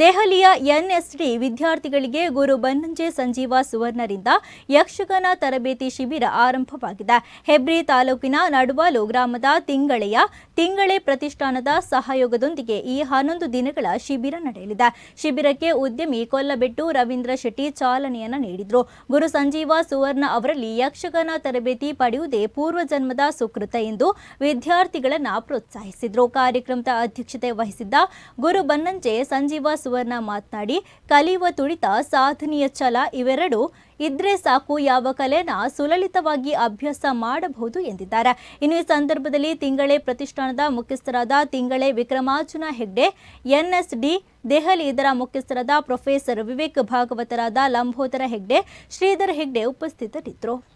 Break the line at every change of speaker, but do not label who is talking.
ದೆಹಲಿಯ ಎನ್ಎಸ್ಡಿ ವಿದ್ಯಾರ್ಥಿಗಳಿಗೆ ಗುರು ಬನ್ನಂಜೆ ಸಂಜೀವ ಸುವರ್ಣರಿಂದ ಯಕ್ಷಗಾನ ತರಬೇತಿ ಶಿಬಿರ ಆರಂಭವಾಗಿದೆ. ಹೆಬ್ರಿ ತಾಲೂಕಿನ ನಡುವಾಲು ಗ್ರಾಮದ ತಿಂಗಳೆಯ ತಿಂಗಳೆ ಪ್ರತಿಷ್ಠಾನದ ಸಹಯೋಗದೊಂದಿಗೆ ಈ ಹನ್ನೊಂದು ದಿನಗಳ ಶಿಬಿರ ನಡೆಯಲಿದೆ. ಶಿಬಿರಕ್ಕೆ ಉದ್ಯಮಿ ಕೊಲ್ಲಬೆಟ್ಟು ರವೀಂದ್ರ ಶೆಟ್ಟಿ ಚಾಲನೆಯನ್ನು ನೀಡಿದರು. ಗುರು ಸಂಜೀವ ಸುವರ್ಣ ಅವರಲ್ಲಿ ಯಕ್ಷಗಾನ ತರಬೇತಿ ಪಡೆಯುವುದೇ ಪೂರ್ವಜನ್ಮದ ಸುಕೃತ ಎಂದು ವಿದ್ಯಾರ್ಥಿಗಳನ್ನು ಪ್ರೋತ್ಸಾಹಿಸಿದರು. ಕಾರ್ಯಕ್ರಮದ ಅಧ್ಯಕ್ಷತೆ ವಹಿಸಿದ್ದ ಗುರು ಬನ್ನಂಜೆ ಸಂಜೀವ ಸುವರ್ಣ ಮಾತನಾಡಿ, ಕಲಿಯುವ ತುಡಿತ, ಸಾಧನೆಯ ಛಲ ಇವೆರಡು ಇದ್ರೆ ಸಾಕು, ಯಾವ ಕಲೆನ ಸುಲಲಿತವಾಗಿ ಅಭ್ಯಾಸ ಮಾಡಬಹುದು ಎಂದಿದ್ದಾರೆ. ಇನ್ನು ಈ ಸಂದರ್ಭದಲ್ಲಿ ತಿಂಗಳೆ ಪ್ರತಿಷ್ಠಾನದ ಮುಖ್ಯಸ್ಥರಾದ ತಿಂಗಳೆ ವಿಕ್ರಮಾರ್ಜುನ ಹೆಗ್ಡೆ, ಎನ್ಎಸ್ಡಿ ದೆಹಲಿ ಇದರ ಮುಖ್ಯಸ್ಥರಾದ ಪ್ರೊಫೆಸರ್ ವಿವೇಕ್ ಭಾಗವತರಾದ ಲಂಬೋದರ ಹೆಗ್ಡೆ, ಶ್ರೀಧರ್ ಹೆಗ್ಡೆ ಉಪಸ್ಥಿತರಿದ್ದರು.